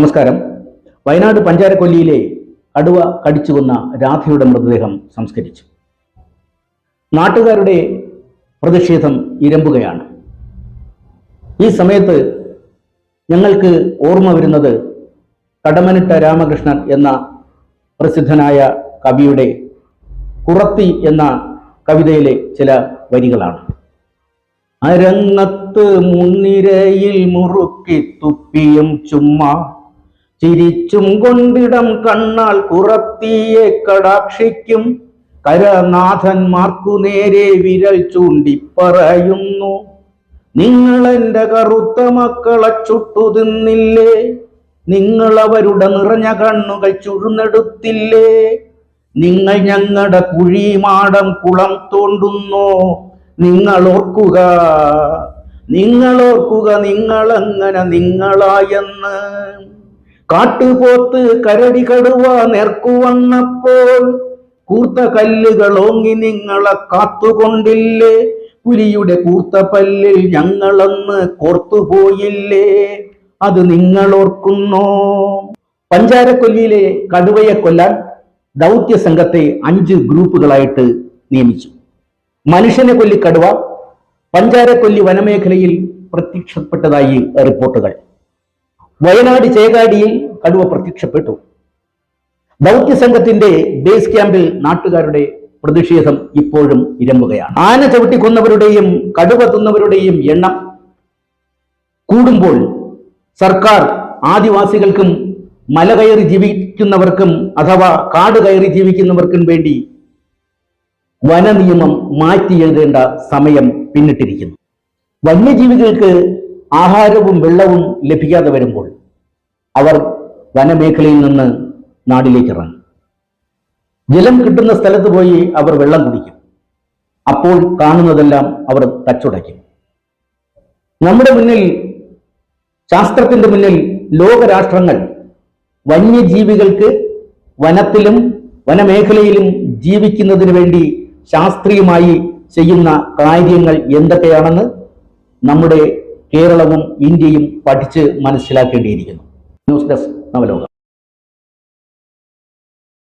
നമസ്കാരം. വയനാട് പഞ്ചാരക്കൊല്ലിയിലെ കടുവ കടിച്ചു കൊന്ന രാധയുടെ മൃതദേഹം സംസ്കരിച്ചു. നാട്ടുകാരുടെ പ്രതിഷേധം ഇരമ്പുകയാണ്. ഈ സമയത്ത് ഞങ്ങൾക്ക് ഓർമ്മ വരുന്നത് കടമനിട്ട രാമകൃഷ്ണൻ എന്ന പ്രസിദ്ധനായ കവിയുടെ കുറത്തി എന്ന കവിതയിലെ ചില വരികളാണ്. അരങ്ങത്ത് മുൻനിരയിൽ മുറുക്കി തുപ്പിയും ചുമ്മാ ചിരിച്ചും കൊണ്ടിടം കണ്ണാൽ കുറത്തിയെ കടാക്ഷിക്കും. കരനാഥന്മാർക്കു നേരെ വിരൽ ചൂണ്ടി പറയുന്നു നിങ്ങൾ കറുത്ത മക്കളെ ചുട്ടു തിന്നില്ലേ നിങ്ങൾ നിറഞ്ഞ കണ്ണുകൾ ചുഴുന്നെടുത്തില്ലേ നിങ്ങൾ ഞങ്ങളുടെ കുഴിമാടം കുളം തോണ്ടുന്നു. നിങ്ങൾ ഓർക്കുക നിങ്ങൾ ഓർക്കുക നിങ്ങളെങ്ങനെ നിങ്ങളായെന്ന്. കാട്ടുപോത്ത് കരടി കടുവ നേർക്കുവന്നപ്പോൾ കൂർത്ത കല്ലുകൾ ഓങ്ങി നിങ്ങളെ കാത്തുകൊണ്ടില്ലേ? പുലിയുടെ കൂർത്ത പല്ലിൽ ഞങ്ങളന്ന് കോർത്തുപോയില്ലേ? അത് നിങ്ങൾ ഓർക്കുന്നോ? പഞ്ചാരക്കൊല്ലിയിലെ കടുവയെ കൊല്ലാൻ ദൗത്യ സംഘത്തെ അഞ്ച് ഗ്രൂപ്പുകളായിട്ട് നിയമിച്ചു. മനുഷ്യനെ കൊല്ലി കടുവ പഞ്ചാരക്കൊല്ലി വനമേഖലയിൽ പ്രത്യക്ഷപ്പെട്ടതായി റിപ്പോർട്ടുകൾ. വയനാട് ചേകാടിയിൽ കടുവ പ്രത്യക്ഷപ്പെട്ടു. ദൗത്യസംഘത്തിന്റെ ബേസ് ക്യാമ്പിൽ നാട്ടുകാരുടെ പ്രതിഷേധം ഇപ്പോഴും ഇരമ്പുകയാണ്. ആന ചവിട്ടിക്കൊന്നവരുടെയും കടുവ തിന്നവരുടെയും എണ്ണം കൂടുമ്പോൾ സർക്കാർ ആദിവാസികൾക്കും മല കയറി ജീവിക്കുന്നവർക്കും അഥവാ കാട് കയറി ജീവിക്കുന്നവർക്കും വേണ്ടി വനനിയമം മാറ്റി എഴുതേണ്ട സമയം പിന്നിട്ടിരിക്കുന്നു. വന്യജീവികൾക്ക് ആഹാരവും വെള്ളവും ലഭിക്കാതെ വരുമ്പോൾ അവർ വനമേഖലയിൽ നിന്ന് നാടിലേക്ക് ഇറങ്ങും. ജലം കിട്ടുന്ന സ്ഥലത്ത് പോയി അവർ വെള്ളം കുടിക്കും. അപ്പോൾ കാണുന്നതെല്ലാം അവർ തച്ചുടയ്ക്കും. നമ്മുടെ മുന്നിൽ ശാസ്ത്രത്തിന്റെ മുന്നിൽ ലോകരാഷ്ട്രങ്ങൾ വന്യജീവികൾക്ക് വനത്തിലും വനമേഖലയിലും ജീവിക്കുന്നതിന് വേണ്ടി ശാസ്ത്രീയമായി ചെയ്യുന്ന കാര്യങ്ങൾ എന്തൊക്കെയാണെന്ന് നമ്മുടെ കേരളവും ഇന്ത്യയും പഠിച്ച് മനസ്സിലാക്കേണ്ടിയിരിക്കുന്നു. News desk നവലോകം.